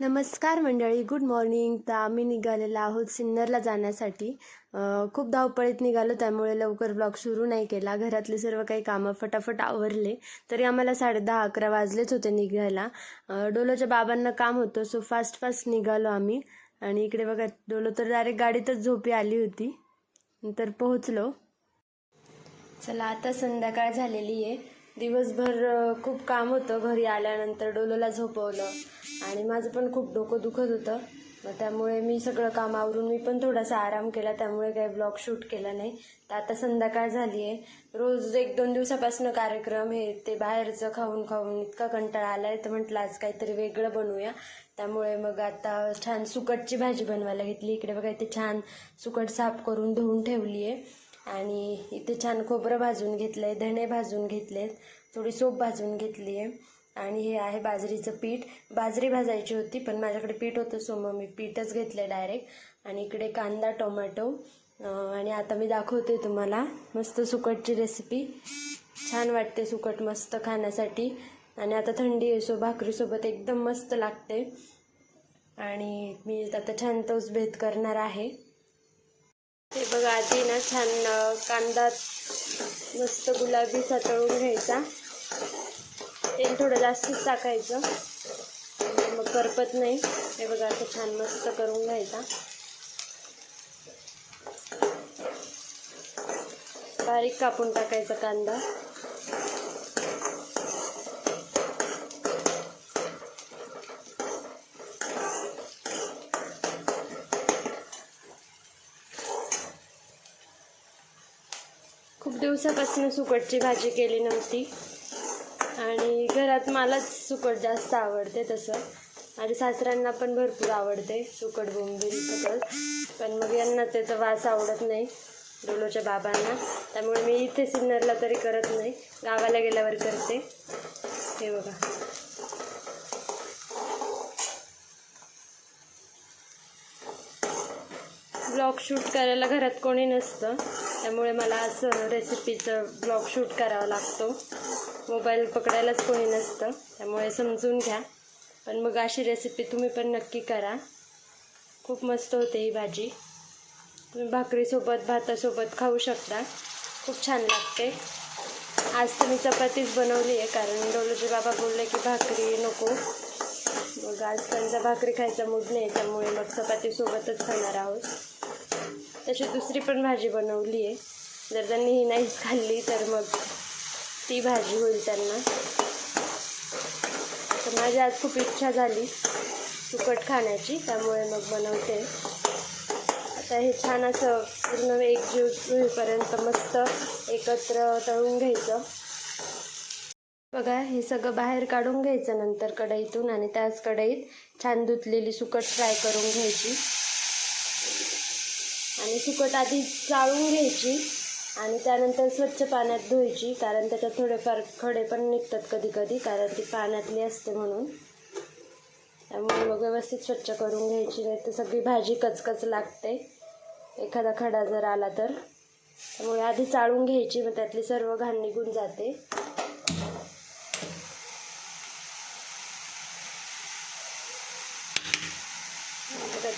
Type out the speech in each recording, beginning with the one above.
नमस्कार मंडळी good morning तर आम्ही निघालेलो आहोत सिन्नरला जाण्यासाठी. खूप धावपळीत निघालो त्यामुळे लवकर ब्लॉग सुरू नाही केला. घरातले सर्व काही कामं फटाफट आवरले. तरी आम्हाला साडे दहा अकरा वाजलेच होते निघायला. डोलोच्या बाबांना काम होतं सो फास्ट फास्ट निघालो आम्ही. आणि इकडे बघा डोलो तर डायरेक्ट गाडीतच झोपी आली होती. नंतर पोहोचलो. चला आता संध्याकाळ झालेली आहे. दिवसभर खूप काम होतं. घरी आल्यानंतर डोलोला झोपवलं. आणि माझं पण खूप डोकं दुखत होतं. मग त्यामुळे मी सगळं काम आवरून मी पण थोडासा आराम केला. त्यामुळे काही ब्लॉग शूट केला नाही. तर आता संध्याकाळ झाली आहे रोज एक दोन दिवसापासून कार्यक्रम हे ते बाहेरचं खाऊन खाऊन इतका कंटाळा आला आहे तर म्हटलं आज काहीतरी वेगळं बनवूया. त्यामुळे मग आता छान सुकटची भाजी बनवायला घेतली. इकडे बघा इथे छान सुकट साफ करून धुवून ठेवली आहे आणि इथे छान खोबरं भाजून घेतलं आहे धणे भाजून घेतलेत थोडी सोप भाजून घेतली आहे आणि हे आहे बाजरीचं पीठ. बाजरी भाजायची होती पण माझ्याकडे पीठ होतं सो मग मी पीठच घेतलं डायरेक्ट आणि इकडे कांदा टोमॅटो. आणि आता मी दाखवते तुम्हाला. मस्त सुकटची रेसिपी छान वाटते सुकट मस्त खाण्यासाठी. आणि आता थंडी आहे सो भाकरीसोबत एकदम मस्त लागते. आणि मी आता छान तोच भेद करणार आहे. ते बघा आधी ना छान कांदा मस्त गुलाबी सातळून घ्यायचा. तेल थोडं जास्तच टाकायचं. मग करपत नाही. हे बघा असं छान मस्त करून घ्यायचा. बारीक कापून टाकायचा कांदा. खूप दिवसापासून सुकटची भाजी केली नव्हती. घरात मलाच सुकट जास्त आवडते तसं. माझ्या सासऱ्यांना पण भरपूर आवडते सुकट बोंबील सगळं. पण मग यांना त्याचा वास आवडत नाही डोलोच्या बाबांना. त्यामुळे मी इथे सिन्नरला तरी करत नाही. गावाला गेल्यावर करते. हे बघा. ब्लॉग शूट करायला घरात कोणी नसतं. त्यामुळे मला असं रेसिपीचं ब्लॉग शूट करावा लागतो. मोबाईल पकडायलाच कोणी नसतं. त्यामुळे समजून घ्या. पण मग अशी रेसिपी तुम्ही पण नक्की करा. खूप मस्त होते ही भाजी. तुम्ही भाकरीसोबत भातासोबत खाऊ शकता. खूप छान लागते. आज तर मी चपातीच बनवली आहे कारण डोलोजी बाबा बोलले की भाकरी नको. मग आज त्यांचा भाकरी खायचा मूड नाही त्यामुळे मग चपातीसोबतच खाणार आहोत. तशी दुसरी पण भाजी बनवली आहे. जर त्यांनी ही नाहीच खाल्ली तर मग ती भाजी होईल त्यांना. तर माझी आज खूप इच्छा झाली सुकट खाण्याची त्यामुळे मग बनवते. आता हे छान असं पूर्ण एकजीव होईपर्यंत मस्त एकत्र तळून घ्यायचं. बघा हे सगळं बाहेर काढून घ्यायचं नंतर कढईतून आणि त्याच कढईत छान धुतलेली सुकट फ्राय करून घ्यायची. आणि सुकट आधी चाळून घ्यायची. आणि त्यानंतर स्वच्छ पाण्यात धुवायची कारण त्याच्यात थोडेफार खडे पण निघतात कधी कधी कारण ती पाण्यातली असते म्हणून. त्यामुळे मग व्यवस्थित स्वच्छ करून घ्यायची नाही तर सगळी भाजी कचकच लागते. एखादा खडा जर आला तर. त्यामुळे आधी चाळून घ्यायची मग त्यातली सर्व घाण निघून जाते.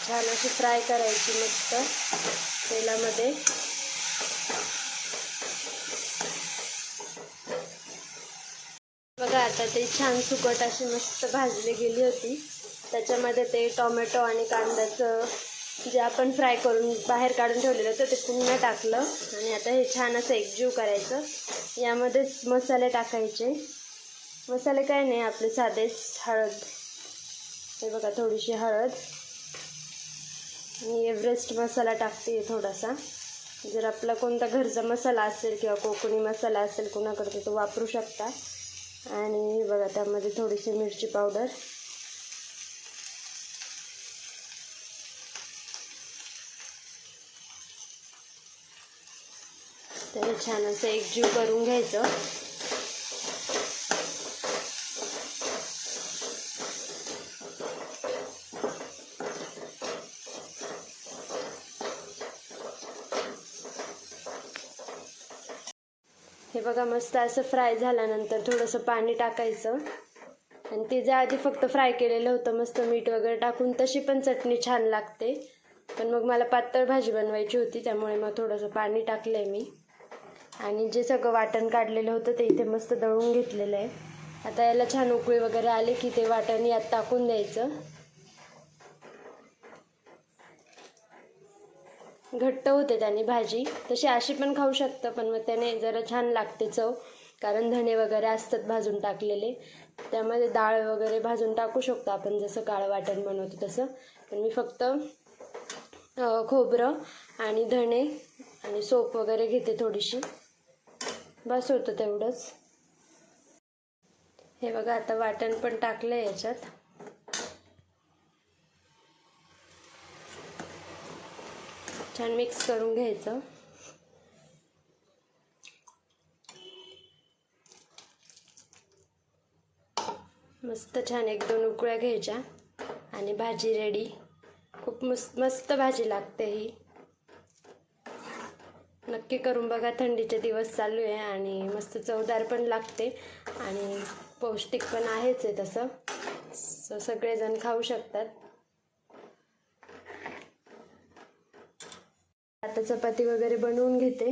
छान अशी फ्राय करायची मस्त तेलामध्ये. बघा आता ते छान सुकट अशी मस्त भाजली गेली होती. त्याच्यामध्ये ते टोमॅटो आणि कांद्याचं जे आपण फ्राय करून बाहेर काढून ठेवलेलं होतं ते पुन्हा टाकलं. आणि आता हे छान असं एकजीव करायचं. यामध्येच मसाले टाकायचे. मसाले काय नाही आपले साधेच हळद. हे बघा थोडीशी हळद. आणि एव्हरेस्ट मसाला टाकते थोडासा. जर आपला कोणता घरचा मसाला असेल किंवा कोकणी मसाला असेल कोणाकडे तो वापरू शकता. आणि बघा त्यामध्ये थोडीशी मिरची पावडर. तर छान असं एकजीव करून घ्यायचं. हे बघा मस्त असं फ्राय झाल्यानंतर थोडंसं पाणी टाकायचं. आणि ते जे आधी फक्त फ्राय केलेलं होतं मस्त मीठ वगैरे टाकून तशी पण चटणी छान लागते. पण मग मला पातळ भाजी बनवायची होती त्यामुळे मग थोडंसं पाणी टाकलं आहे मी. आणि जे सगळं वाटण काढलेलं होतं ते इथे मस्त दळून घेतलेलं आहे. आता याला छान उकळी वगैरे आले की ते वाटण यात टाकून द्यायचं. घट्ट होते त्याने भाजी. तशी अशी पण खाऊ शकतं पण मग त्याने जरा छान लागते चव. कारण धणे वगैरे असतात भाजून टाकलेले. त्यामध्ये डाळ वगैरे भाजून टाकू शकतो आपण जसं काळं वाटण बनवतो तसं. पण मी फक्त खोबरं आणि धणे आणि सोप वगैरे घेते थोडीशी. बस होतं तेवढंच. हे बघा आता वाटण पण टाकलं याच्यात. छान मिक्स करून घ्यायचं. मस्त छान एक दोन उकळ्या घ्यायच्या आणि भाजी रेडी खूप मस्त मस्त भाजी लागते ही. नक्की करून बघा थंडीचे दिवस चालू आहे आणि मस्त चवदार पण लागते आणि पौष्टिक पण आहेच आहे तसं. सगळेजण खाऊ शकतात. आता चपाती वगैरे बनवून घेते.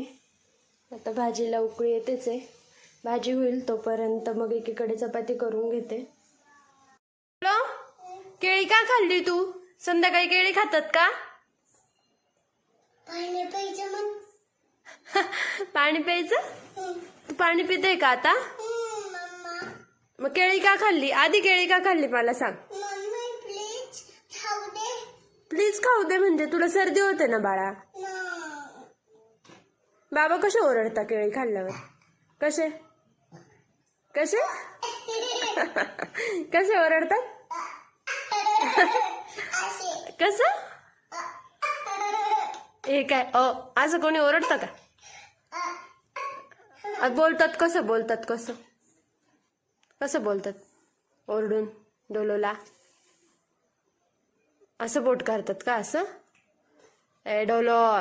आता भाजीला उकळी येतेच आहे. भाजी होईल तोपर्यंत मग एकीकडे चपाती करून घेते. हॅलो? केळी का खाल्ली तू? संध्याकाळी केळी खातात का? पाणी मग पाणी प्यायचं? तू पाणी पिते का आता? मम्मा. मग केळी का खाल्ली? आधी केळी का खाल्ली मला सांग. मम्मी प्लीज खाऊ दे. प्लीज खाऊ दे म्हणजे तुला सर्दी होते ना बाळा? बाबा कसे ओरडता केळी खाल्ल्यावर? कसे? कसे? कसे ओरडतात? कस? कसं हे काय अ असं कोणी ओरडतं का? बोलतात कसं बोलतात कसं? कसं बोलतात? ओरडून डोलोला. असं बोट करतात का असं? ए डोलो.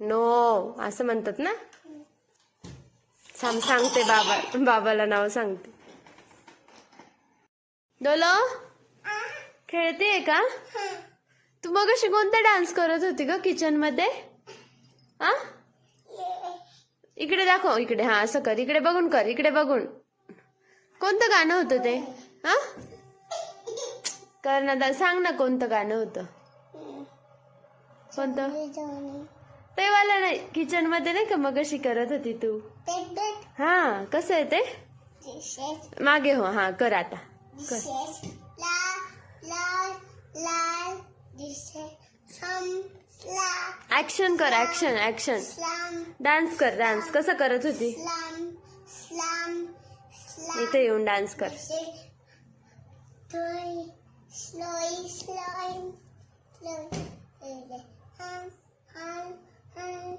नो असं म्हणतात ना? सांग सांगते बाबा बाबाला नाव सांगते. डोलो खेळते का? तू मग अशी कोणता डान्स करत होती ग किचनमध्ये हा इकडे दाखव इकडे हा असं कर. इकडे बघून कर इकडे बघून. कोणतं गाणं होतं ते? हा कर ना दा सांग ना कोणतं गाणं होतं. कोणतं? ते वाला नाही किचनमध्ये नाही का मग अशी करत होती तू? हा कसं आहे ते? मागे हो हा कर आता. कर. ऍक्शन कर ऍक्शन ऍक्शन डान्स कर डान्स कसं करत होती? इथे येऊन डान्स कर. Toy, sloy, slime, 嗯